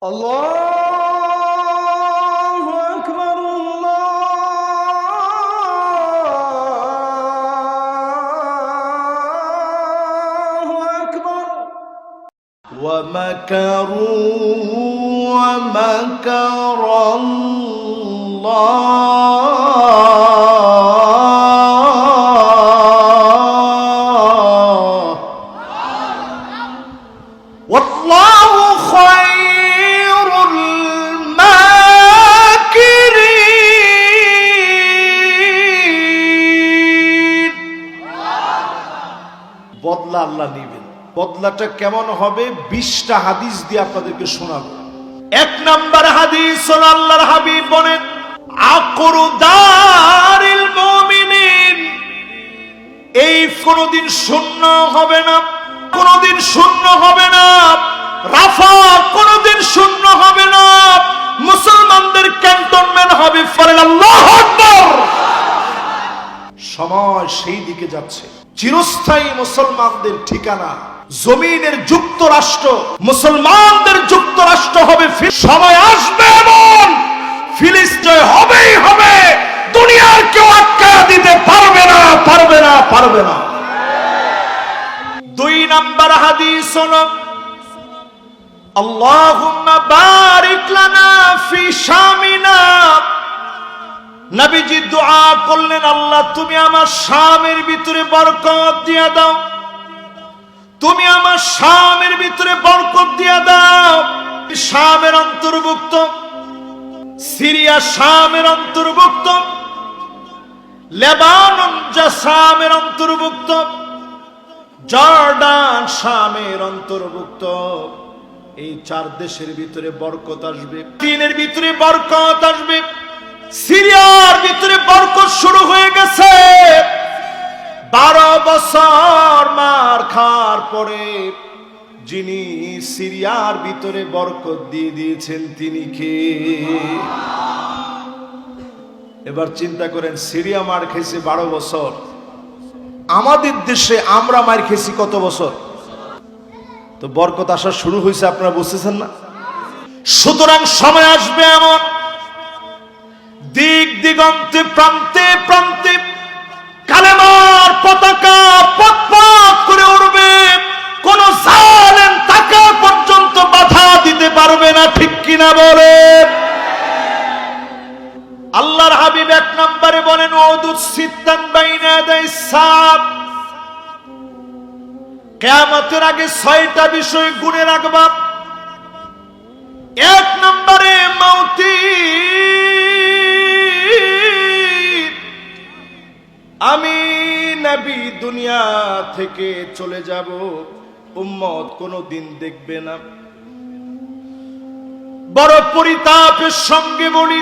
الله أكبر الله أكبر. ومكروا ومكر الله. বদলা নিবেন বদলাটা কেমন হবে? বিশটা হাদিস দিয়ে আপনাদেরকে শোনাবো। এক নাম্বার হাদিস আল্লাহর হাবিব বলেন এই কোনদিন শূন্য হবে না, কোনদিন শূন্য হবে না, রাফা কোনদিন শূন্য হবে না ক্যান্টনমেন্ট হবে ফলে আল্লাহ আকবার সময় সেই দিকে যাচ্ছে। চিরস্থায়ী মুসলমানদের ঠিকানা জমিনের যুক্তরাষ্ট্র, মুসলমানদের যুক্তরাষ্ট্র হবে সময় আসবে এমন। ফিলিস্তিন হবেই হবে। দুনিয়ার কেউ আটকা দিতে পারবে না পারবে না পারবে না। দুই নাম্বার হাদিস হলো, আল্লাহুম্মা বারিক লানা ফি শামিনা। নবীজি দোয়া করলেন, আল্লাহ, তুমি আমার স্বামীর ভিতরে বরকত দিয়া দাও। তুমি আমার স্বামীর ভিতরে বরকত দিয়া দাও। শামের অন্তর্ভুক্ত, সিরিয়া শামের অন্তর্ভুক্ত, লেবানন যা শামের অন্তর্ভুক্ত, জর্ডান শামের অন্তর্ভুক্ত। এই চার দেশের ভিতরে বরকত আসবে তিনের ভিতরে বরকত আসবে। সিরিয়ার ভিতরে বরকত শুরু হয়ে গেছে। বারো বছর মার খার পরে যিনি সিরিয়ার ভিতরে বরকত দিয়ে দিয়েছেন, তিনি কে? এবার চিন্তা করেন, সিরিয়া মার খেয়েছে বারো বছর। আমাদের দেশে আমরা মার খেয়েছি কত বছর? তো বরকত আসা শুরু হয়েছে, আপনারা বুঝতেছেন না? সুতরাং সময় আসবে এমন দিক দিগন্তে, প্রান্তে প্রান্তে কালেমার পতাকা পথ করে উড়বে। কোন জালেম তাকা পর্যন্ত বাধা দিতে পারবে না, ঠিক কিনা বলে? আল্লাহর হাবিব এক নম্বরে বলেন ওদুদ সিত্তান বাইনা দেয় সাপ কেয়ামতের আগে ছয়টা বিষয় গুণে রাখবা। এক নম্বরে মৌতি আমি নবী দুনিয়া থেকে চলে যাব, উম্মত কোনো দিন দেখবে না। বড় পরিতাপের সঙ্গে বলি,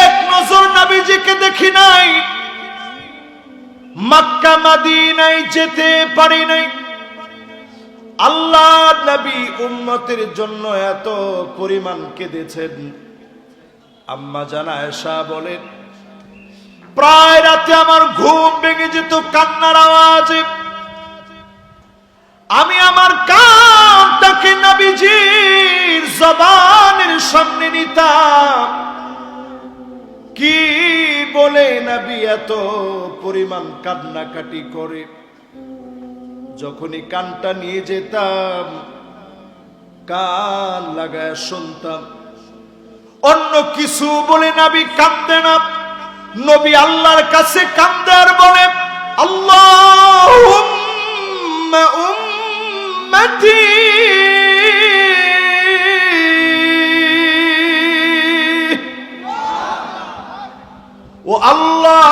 এক নজর নবীজিকে দেখি নাই। মক্কা মাদিনায় যেতে পারি নাই। আল্লাহ নবী উম্মতের জন্য এত পরিমাণ কেঁদেছেন। আম্মা জানা এসা বলেন প্রায় রাতে আমার ঘুম ভেঙে যেত, কান্নার আওয়াজে। আমি আমার কানটাকে নবীজির জবানের সামনে নিতাম। কি বলে নবী এত পরিমাণ কান্নাকাটি করে? যখনই কানটা নিয়ে যেতাম, কান লাগায় শুনতাম। অন্য কিছু বলে নবী কান্দে না। নবী আল্লাহর কাছে কান্দে আর বলে আল্লাহ ও আল্লাহ,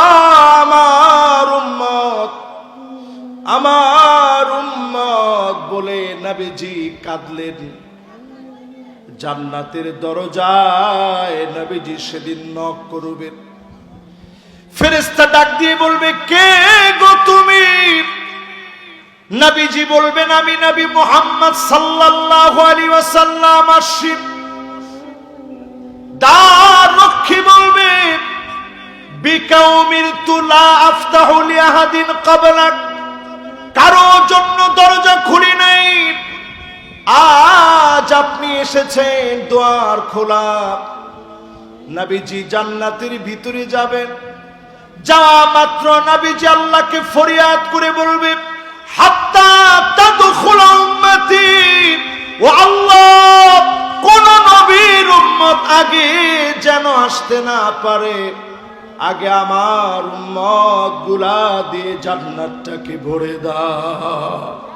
আমার উম্মত আমার উম্মত বলে নবীজি কাঁদলেন। জান্নাতের দরজায় নবীজি সেদিন নক করবেন। ফেরেস্তা ডাক দিয়ে বলবে, কে গো তুমি? নবীজি বলবেন, আমি নবী মোহাম্মদ সাল্লাল্লাহু আলাইহি ওয়াসাল্লাম আসছি দ্বার রক্ষী বলবে তুলা আফতাহু ক্বাবলাক কারও জন্য দরজা খুলি নাই। আজ আপনি এসেছেন, দোয়ার খোলা। নাবিজি জান্নাতের ভিতরে যাবেন। যাওয়া মাত্র নাবিজি আল্লাহকে ফরিয়াদ করে বলবে, হাত্তা তাদখুল উম্মতি, ও আল্লাহ, কোন নবীর উম্মত আগে যেন আসতে না পারে। আগে আমার উম্মতগুলা দিয়ে জান্নাতটাকে ভরে দাও।